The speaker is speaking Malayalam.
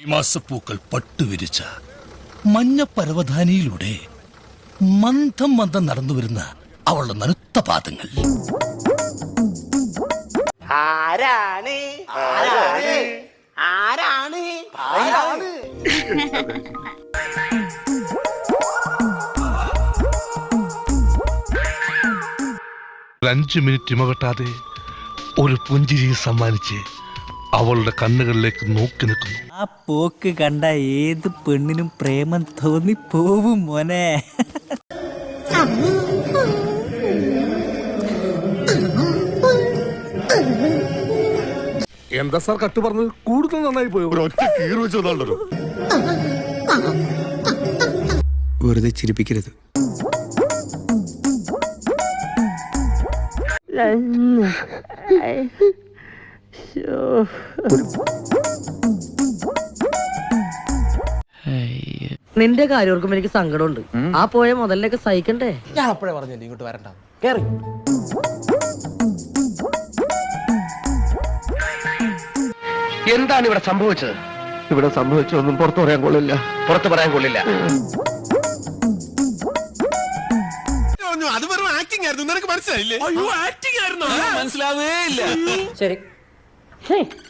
ഈ മാസപ്പൂക്കൾ പട്ടുവിരിച്ച മഞ്ഞ പരവധാനിയിലൂടെ മന്ദം മന്ദം നടന്നു വരുന്ന അവളുടെ നനുത്ത പാദങ്ങൾ. ആരാണ്? ആരാണ്? ആരാണ്? ആരാണ്? അഞ്ചു മിനിറ്റ് ഇമവെട്ടാതെ ഒരു പുഞ്ചിരി സമ്മാനിച്ച് അവളുടെ കണ്ണുകളിലേക്ക് നോക്കി നിൽക്കുന്നു. ആ പോക്ക് കണ്ട ഏത് പെണ്ണിനും പ്രേമം തോന്നി പോവും മോനെ. എന്താ സാർ കട്ട് പറഞ്ഞത്? കൂടുതൽ നന്നായി പോയോ? ഒറ്റ കീറി വെച്ചതാണല്ലോ വെറുതെ ചിരിപ്പിക്കരുത്. നിന്റെ കാര്യം ഓർക്കുമ്പോ എനിക്ക് സങ്കടമുണ്ട്. ആ പോയ മുതലിനൊക്കെ സഹിക്കണ്ടേ? ഞാൻ അപ്പോഴേ പറഞ്ഞില്ലേ ഇങ്ങോട്ട് വരണ്ട. കേറി. എന്താണ് ഇവിടെ സംഭവിച്ചത്? ഇവിടെ സംഭവിച്ചൊന്നും പുറത്തു പറയാൻ കൊള്ളില്ല. പുറത്തു പറയാൻ കൊള്ളില്ല. അത് വെറും ആക്ടിംഗ് ആയിരുന്നു. നിനക്ക് മനസ്സിലായില്ലേ? അയ്യോ ആക്ടിംഗ് ആയിരുന്നു? മനസ്സിലാവേ ഇല്ല. ശരി. 嘿。